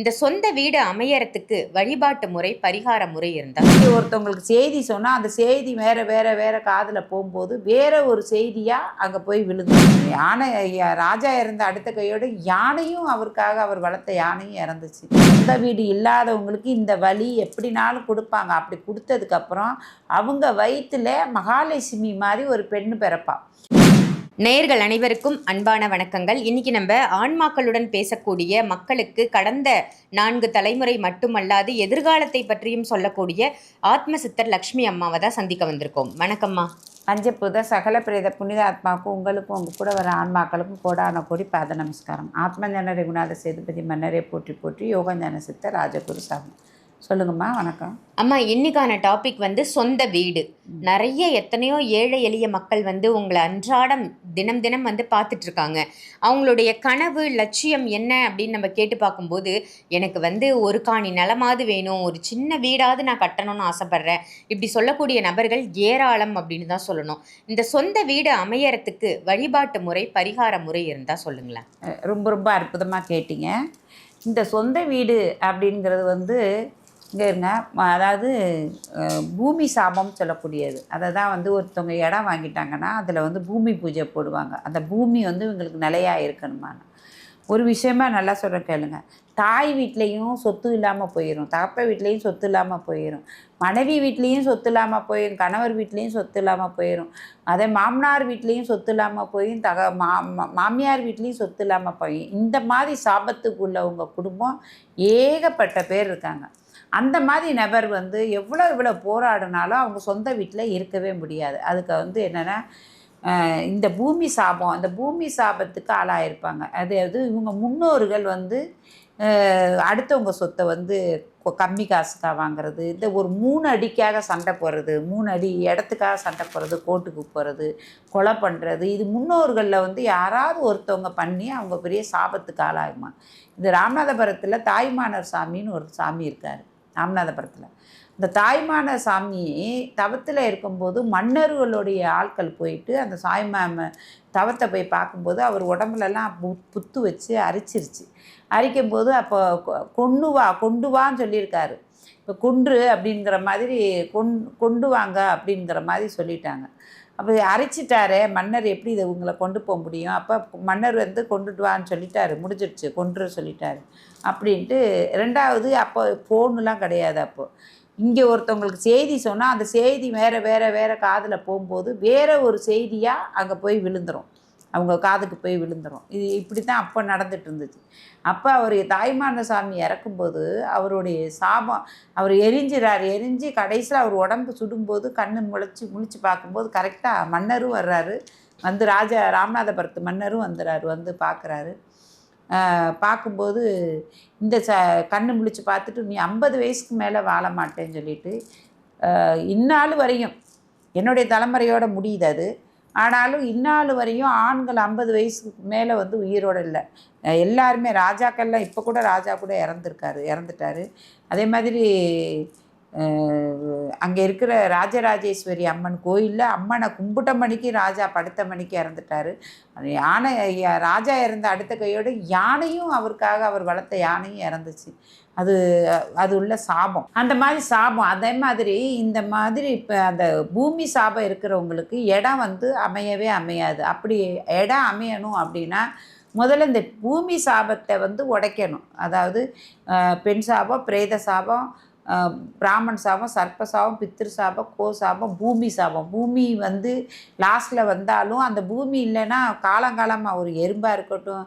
இந்த சொந்த வீடு அமையறதுக்கு வழிபாட்டு முறை பரிகார முறை இருந்தால் ஒருத்தவங்களுக்கு செய்தி சொன்னால் அந்த செய்தி வேற வேற வேற காதில் போகும்போது வேற ஒரு செய்தியாக அங்கே போய் விழுந்து யானை ராஜா இருந்த அடுத்த கையோடு யானையும் அவருக்காக அவர் வளர்த்த யானையும் இறந்துச்சு. சொந்த வீடு இல்லாதவங்களுக்கு இந்த வழி எப்படினாலும் கொடுப்பாங்க. அப்படி கொடுத்ததுக்கப்புறம் அவங்க வயிற்றில் மகாலட்சுமி மாதிரி ஒரு பெண்ணு பிறப்பா. நேயர்கள் அனைவருக்கும் அன்பான வணக்கங்கள். இன்னைக்கு நம்ம ஆன்மாக்களுடன் பேசக்கூடிய மக்களுக்கு கடந்த நான்கு தலைமுறை மட்டுமல்லாது எதிர்காலத்தை பற்றியும் சொல்லக்கூடிய ஆத்ம சித்தர் லக்ஷ்மி அம்மாவை தான் சந்திக்க வந்திருக்கோம். வணக்கம்மா. பஞ்சபூத சகல பிரேத புனித ஆத்மாவுக்கும் உங்களுக்கும் உங்கள் கூட வர ஆன்மாக்களுக்கும் கோடான கோடி பாத நமஸ்காரம். ஆத்ம ஞான ரகுநாத சேதுபதி மன்னரே போற்றி போற்றி யோகஞான சித்தர் ராஜகுரு சாமி. சொல்லுங்கம்மா வணக்கம். அம்மா இன்னைக்கான டாபிக் வந்து சொந்த வீடு. நிறைய எத்தனையோ ஏழை எளிய மக்கள் வந்து உங்களை அன்றாடம் தினம் தினம் வந்து பார்த்துட்டு இருக்காங்க அவங்களுடைய கனவு லட்சியம் என்ன அப்படின்னு நம்ம கேட்டு பார்க்கும்போது எனக்கு வந்து ஒரு காணி நிலமாவது வேணும் ஒரு சின்ன வீடாவது நான் கட்டணும்னு ஆசைப்படுறேன். இப்படி சொல்லக்கூடிய நபர்கள் ஏராளம் அப்படின்னு தான் சொல்லணும். இந்த சொந்த வீடு அமையறதுக்கு வழிபாட்டு முறை பரிகார முறை இருந்தால் சொல்லுங்களேன். ரொம்ப ரொம்ப அற்புதமாக கேட்டீங்க. இந்த சொந்த வீடு அப்படிங்கிறது வந்து இங்கே இருங்க. அதாவது பூமி சாபம் சொல்லக்கூடியது. அதை தான் வந்து ஒருத்தவங்க இடம் வாங்கிட்டாங்கன்னா அதில் வந்து பூமி பூஜை போடுவாங்க. அந்த பூமி வந்து இவங்களுக்கு நிலையாக இருக்கணுமான ஒரு விஷயமா நல்லா சொல்கிற கேளுங்க. தாய் வீட்லேயும் சொத்து இல்லாமல் போயிடும் தகப்ப வீட்லேயும் சொத்து இல்லாமல் போயிடும் மனைவி வீட்லேயும் சொத்து இல்லாமல் போயிடும் கணவர் வீட்லேயும் சொத்து இல்லாமல் போயிடும் அதே மாமனார் வீட்லேயும் சொத்து இல்லாமல் போயும் தக மா மா- மாமியார் வீட்லேயும் சொத்து இல்லாமல் போயும் இந்த மாதிரி சாபத்துக்கு உள்ளவங்க குடும்பம் ஏகப்பட்ட பேர் இருக்காங்க. அந்த மாதிரி நபர் வந்து எவ்வளோ எவ்வளோ போராடினாலும் அவங்க சொந்த வீட்டில் இருக்கவே முடியாது. அதுக்கு வந்து என்னென்னா இந்த பூமி சாபம் அந்த பூமி சாபத்துக்கு ஆளாயிருப்பாங்க. அதாவது இவங்க முன்னோர்கள் வந்து அடுத்தவங்க சொத்தை வந்து கொ- கம்மி காசுக்காக வாங்குறது இந்த ஒரு மூணு அடிக்காக சண்டை போடுறது மூணு அடி இடத்துக்காக சண்டை போடுறது கோர்ட்டுக்கு போகிறது கொலை பண்ணுறது இது முன்னோர்களில் வந்து யாராவது ஒருத்தவங்க பண்ணி அவங்க பெரிய சாபத்துக்கு ஆளாகுமா? இந்த ராமநாதபுரத்தில் தாய்மானர் சாமின்னு ஒரு சாமி இருக்கார். ராமநாதபுரத்தில் இந்த தாய்மான சாமி தவத்தில் இருக்கும்போது மன்னர்களுடைய ஆட்கள் போயிட்டு அந்த சாய்மாம தவத்தை போய் பார்க்கும்போது அவர் உடம்புலலாம் பு புத்து வச்சு அரிச்சிருச்சு. அரிக்கும்போது அப்போ கொ- கொண்டு வா கொண்டு வான்னு சொல்லியிருக்காரு. இப்போ குன்று அப்படிங்கிற மாதிரி கொண் கொண்டு வாங்க அப்படிங்கிற மாதிரி சொல்லிட்டாங்க. அப்போ அரைச்சிட்டாரே மன்னர் எப்படி இதை உங்களை கொண்டு போக முடியும்? அப்போ மன்னர் வந்து கொண்டுட்டு வான்னு சொல்லிட்டாரு முடிஞ்சிடுச்சு கொன்று சொல்லிட்டாரு அப்படின்ட்டு. ரெண்டாவது அப்போ ஃபோனுலாம் கிடையாது அப்போது இங்கே ஒருத்தவங்களுக்கு செய்தி சொன்னால் அந்த செய்தி வேறு வேறு வேறு காதில் போகும்போது வேறு ஒரு செய்தியாக அங்கே போய் விழுந்துடும் அவங்க காதுக்கு போய் விழுந்துரும். இது இப்படி தான் அப்போ நடந்துட்டு இருந்துச்சு அப்போ அவர் தாய்மான சாமி இறக்கும்போது அவருடைய சாபம் அவர் எரிஞ்சிறார் எரிஞ்சு கடைசியில் அவர் உடம்பு சுடும்போது கண்ணு முளைச்சி முழிச்சு பார்க்கும்போது கரெக்டாக மன்னரும் வர்றாரு. வந்து ராஜா ராமநாதபுரத்து மன்னரும் வந்துடுறாரு வந்து பார்க்குறாரு. பார்க்கும்போது இந்த ச கண்ணு முழிச்சு பார்த்துட்டு நீ ஐம்பது வயசுக்கு மேலே வாழ மாட்டேன்னு சொல்லிட்டு இந்நாள் வரையும் என்னுடைய தலைமுறையோட முடியுது அது. ஆனாலும் இந்நாள் வரையும் ஆண்கள் ஐம்பது வயசுக்கு மேலே வந்து உயிரோடு இல்லை. எல்லாருமே ராஜாக்கள்லாம் இப்போ கூட ராஜா கூட இறந்துருக்காரு இறந்துட்டாரு. அதே மாதிரி அங்கே இருக்கிற ராஜராஜேஸ்வரி அம்மன் கோயிலில் அம்மனை கும்பிட்ட மணிக்கு ராஜா படுத்த மணிக்கு இறந்துட்டாரு. யானை யா- ராஜா இறந்த அடுத்த கையோடு யானையும் அவருக்காக அவர் வளர்த்த யானையும் இறந்துச்சு. அது அது உள்ள சாபம். அந்த மாதிரி சாபம் அதே மாதிரி இந்த மாதிரி இப்போ அந்த பூமி சாபம் இருக்கிறவங்களுக்கு இடம் வந்து அமையவே அமையாது. அப்படி இடம் அமையணும் அப்படின்னா முதல்ல இந்த பூமி சாபத்தை வந்து உடைக்கணும். அதாவது பெண் சாபம் பிரேத சாபம் பிராமண் சாபம் சர்ப்ப சாபம் பித்திரு சாபம் கோ சாபம் பூமி சாபம். பூமி வந்து லாஸ்ட்டில் வந்தாலும் அந்த பூமி இல்லைன்னா காலங்காலமாக ஒரு எறும்பாக இருக்கட்டும்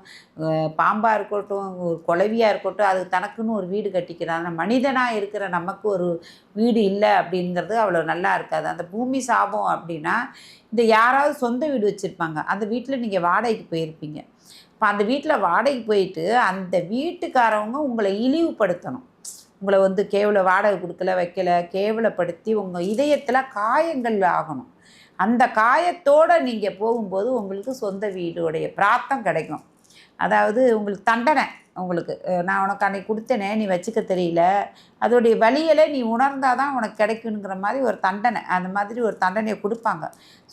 பாம்பாக இருக்கட்டும் ஒரு குலவியாக இருக்கட்டும் அது தனக்குன்னு ஒரு வீடு கட்டிக்கிறாங்க மனிதனாக இருக்கிற நமக்கு ஒரு வீடு இல்லை அப்படிங்கிறது அவ்வளோ நல்லா இருக்காது. அந்த பூமி சாபம் அப்படின்னா இந்த யாராவது சொந்த வீடு வச்சுருப்பாங்க. அந்த வீட்டில் நீங்கள் வாடகைக்கு போயிருப்பீங்க. இப்போ அந்த வீட்டில் வாடகைக்கு போயிட்டு அந்த வீட்டுக்காரவங்க உங்களை இழிவுபடுத்தணும். உங்களை வந்து கேவல வாடகை கொடுக்கல வைக்கல கேவலப்படுத்தி உங்கள் இதயத்தில் காயங்கள் ஆகணும். அந்த காயத்தோடு நீங்கள் போகும்போது உங்களுக்கு சொந்த வீடுடைய பிராத்தம் கிடைக்கும். அதாவது உங்களுக்கு தண்டனை. உங்களுக்கு. நான் உனக்கு அன்னைக்கு கொடுத்தேனே நீ வச்சுக்க தெரியல. அதோடைய வழிகளை நீ உணர்ந்தால் தான் உனக்கு கிடைக்குங்கிற மாதிரி ஒரு தண்டனை. அந்த மாதிரி ஒரு தண்டனையை கொடுப்பாங்க.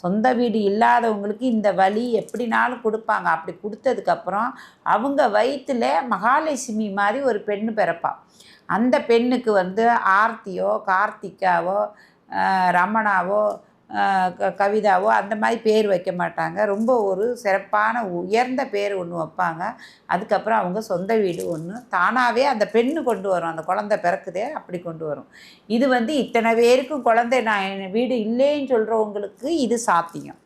சொந்த வீடு இல்லாதவங்களுக்கு இந்த வழி எப்படினாலும் கொடுப்பாங்க. அப்படி கொடுத்ததுக்கப்புறம் அவங்க வயிற்றில் மகாலட்சுமி மாதிரி ஒரு பெண்ணு பிறப்பா. அந்த பெண்ணுக்கு வந்து ஆர்த்தியோ கார்த்திகாவோ ரமணாவோ கவிதாவோ அந்த மாதிரி பேர் வைக்க மாட்டாங்க. ரொம்ப ஒரு சிறப்பான உயர்ந்த பேர் ஒன்று வைப்பாங்க. அதுக்கப்புறம் அவங்க சொந்த வீடு ஒன்று தானாகவே அந்த பெண்ணு கொண்டு வரும். அந்த குழந்தை பிறக்குதே அப்படி கொண்டு வரும். இது வந்து இத்தனை பேருக்கும் குழந்தை நான் என் வீடு இல்லைன்னு சொல்கிறவங்களுக்கு இது சாத்தியம்.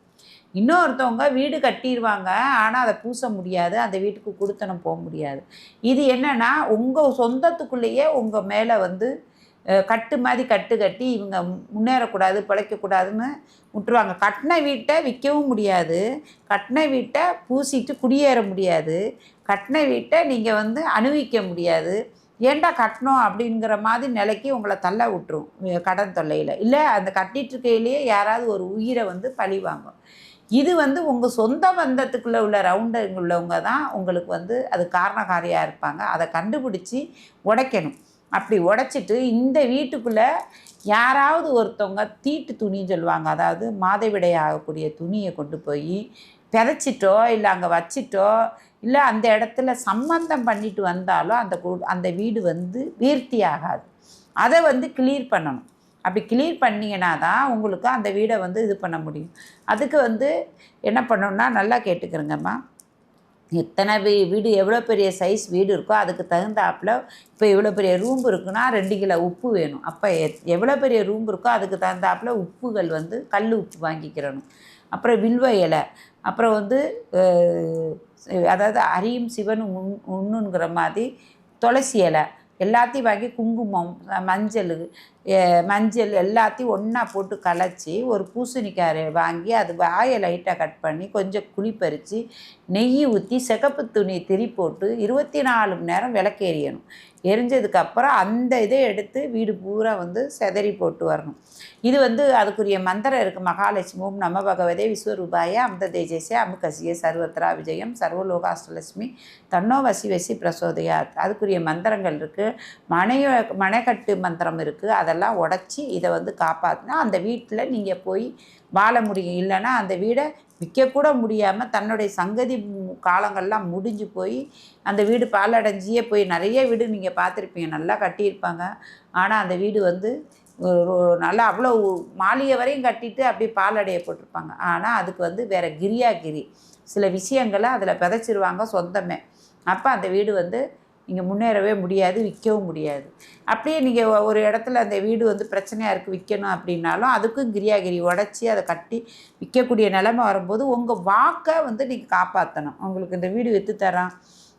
இன்னொருத்தவங்க வீடு கட்டிடுவாங்க ஆனால் அதை பூச முடியாது. அந்த வீட்டுக்கு கொடுத்தனம் போக முடியாது. இது என்னென்னா உங்கள் சொந்தத்துக்குள்ளேயே உங்கள் மேலே வந்து கட்டு மாதிரி கட்டு கட்டி இவங்க முன்னேறக்கூடாது பிழைக்கக்கூடாதுன்னு விட்டுருவாங்க. கட்டின வீட்டை விற்கவும் முடியாது. கட்டின வீட்டை பூசிட்டு குடியேற முடியாது. கட்டின வீட்டை நீங்கள் வந்து அணுவிக்க முடியாது. ஏன்டா கட்டணும் அப்படிங்கிற மாதிரி நிலைக்கு உங்களை தள்ள விட்டுரும் கடன் தொல்லையில். இல்லை அந்த கட்டிட்டு இருக்கையிலேயே யாராவது ஒரு உயிரை வந்து பழி வாங்கும். இது வந்து உங்கள் சொந்த பந்தத்துக்குள்ளே உள்ள ரவுண்டர் உள்ளவங்க தான் உங்களுக்கு வந்து அது காரணக்காரியாக இருப்பாங்க. அதை கண்டுபிடிச்சி உடைக்கணும். அப்படி உடைச்சிட்டு இந்த வீட்டுக்குள்ளே யாராவது ஒருத்தவங்க தீட்டு துணின்னு சொல்லுவாங்க. அதாவது மாதவிடை ஆகக்கூடிய துணியை கொண்டு போய் பிதைச்சிட்டோ இல்லை அங்கே வச்சிட்டோ இல்லை அந்த இடத்துல சம்பந்தம் பண்ணிட்டு வந்தாலும் அந்த அந்த வீடு வந்து வீர்த்தி ஆகாது. அதை வந்து கிளியர் பண்ணணும். அப்படி கிளியர் பண்ணிங்கன்னா தான் உங்களுக்கு அந்த வீடை வந்து இது பண்ண முடியும். அதுக்கு வந்து என்ன பண்ணணும்னா நல்லா கேட்டுக்கிறேங்கம்மா. எத்தனை வீ வீடு எவ்வளோ பெரிய சைஸ் வீடு இருக்கோ அதுக்கு தகுந்தாப்புல இப்போ இவ்வளோ பெரிய ரூம் இருக்குன்னா ரெண்டு கிலோ உப்பு வேணும். அப்போ எவ்வளோ பெரிய ரூம் இருக்கோ அதுக்கு தகுந்தாப்புல உப்புகள் வந்து கல் உப்பு வாங்கிக்கிறணும். அப்புறம் வில்வ இலை. அப்புறம் வந்து அதாவது அரியும் சிவனும் உண் உண்ணுங்கிற மாதிரி துளசி இலை. எல்லாத்தையும் வாங்கி குங்குமம் மஞ்சள் மஞ்சள் எல்லாத்தையும் ஒன்றா போட்டு கலைச்சி ஒரு பூசணிக்காய் வாங்கி அது வாயை லைட்டாக கட் பண்ணி கொஞ்சம் குழி பறித்து நெய் ஊற்றி சிகப்பு துணி திரி போட்டு இருபத்தி நாலு மணி நேரம் விளக்கேறியணும் எரிஞ்சதுக்கப்புறம் அந்த இதை எடுத்து வீடு பூரா வந்து செதறி போட்டு வரணும். இது வந்து அதுக்குரிய மந்திரம் இருக்குது மகாலட்சுமியும் நம்ம நம பகவதே விஸ்வரூபாய அமிர்த தேஜேசே அமுகசிய சர்வத்ரா விஜயம் சர்வலோகாஷ்டலட்சுமி தன்னோ வசி வசி பிரசோதயாத். அதுக்குரிய மந்திரங்கள் இருக்குது மனைய மனைக்கட்டு மந்திரம் இருக்குது அதெல்லாம் உடச்சி இதை வந்து காப்பாற்றினா அந்த வீட்டில் நீங்கள் போய் வாழ முடியும். இல்லைன்னா அந்த வீடை விற்கக்கூட முடியாமல் தன்னுடைய சங்கதி காலங்கள்லாம் முடிஞ்சு போய் அந்த வீடு பாலடைஞ்சியே போய் நிறைய வீடு நீங்கள் பார்த்துருப்பீங்க நல்லா கட்டியிருப்பாங்க. ஆனால் அந்த வீடு வந்து நல்லா அவ்வளோ மாளிகை வரையும் கட்டிட்டு அப்படியே பாலடைய போட்டிருப்பாங்க. ஆனால் அதுக்கு வந்து வேறு கிரியா கிரி சில விஷயங்களை அதில் விதைச்சிருவாங்க சொந்தமே. அப்போ அந்த வீடு வந்து நீங்கள் முன்னேறவே முடியாது விற்கவும் முடியாது. அப்படியே நீங்கள் ஒரு இடத்துல அந்த வீடு வந்து பிரச்சனையாக இருக்குது விற்கணும் அப்படின்னாலும் அதுக்கும் கிரியாகிரி உடச்சி அதை கட்டி விற்கக்கூடிய நிலமை வரும்போது உங்கள் வாக்கை வந்து நீங்கள் காப்பாற்றணும் உங்களுக்கு இந்த வீடு விற்று தரோம்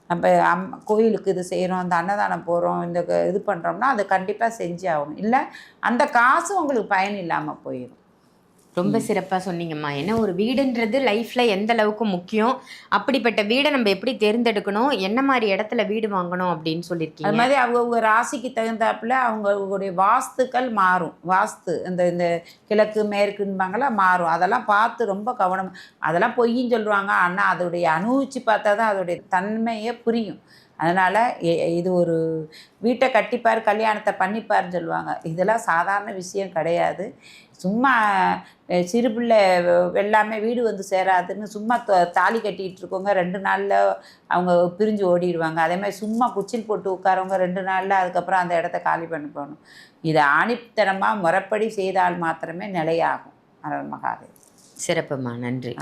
நம்ம அம் கோயிலுக்கு இது செய்கிறோம் அந்த அன்னதானம் போகிறோம் இந்த க- இது பண்ணுறோம்னா அதை கண்டிப்பாக செஞ்சு ஆகணும். இல்லை அந்த காசு உங்களுக்கு பயன் இல்லாமல் போயிடும் ரொம்ப சிறப்பா சொன்னீங்கம்மா. ஏன்னா ஒரு வீடுன்றது லைஃப்ல எந்த அளவுக்கு முக்கியம்? அப்படிப்பட்ட வீடை நம்ம எப்படி தேர்ந்தெடுக்கணும்? என்ன மாதிரி இடத்துல வீடு வாங்கணும் அப்படின்னு அது சொல்லியிருக்கீங்க மாதிரி அவங்கவுங்க ராசிக்கு தகுந்தாப்புல அவங்களுடைய வாஸ்துக்கள் மாறும். வாஸ்து இந்த இந்த கிழக்கு மேற்குன்பாங்களா மாறும். அதெல்லாம் பார்த்து ரொம்ப கவனம். அதெல்லாம் பொய்ன்னு சொல்லுவாங்க. ஆனால் அதோடைய அனுபவிச்சு பார்த்தா தான் அதோடைய தன்மையே புரியும். அதனால் இது ஒரு வீட்டை கட்டிப்பார் கல்யாணத்தை பண்ணிப்பாருன்னு சொல்லுவாங்க. இதெல்லாம் சாதாரண விஷயம் கிடையாது. சும்மா சிறு பிள்ளை வெள்ளாமை வீடு வந்து சேராதுன்னு சும்மா தாலி கட்டிகிட்டு இருக்கவங்க ரெண்டு நாளில் அவங்க பிரிஞ்சு ஓடிடுவாங்க. அதே மாதிரி சும்மா குச்சில் போட்டு உட்காரவங்க ரெண்டு நாளில் அதுக்கப்புறம் அந்த இடத்த காலி பண்ணி போகணும் இதை ஆணித்தனமாக முறைப்படி செய்தால் மாத்திரமே நிலையாகும். அருள் மகாதேவ் சிறப்புமா நன்றி.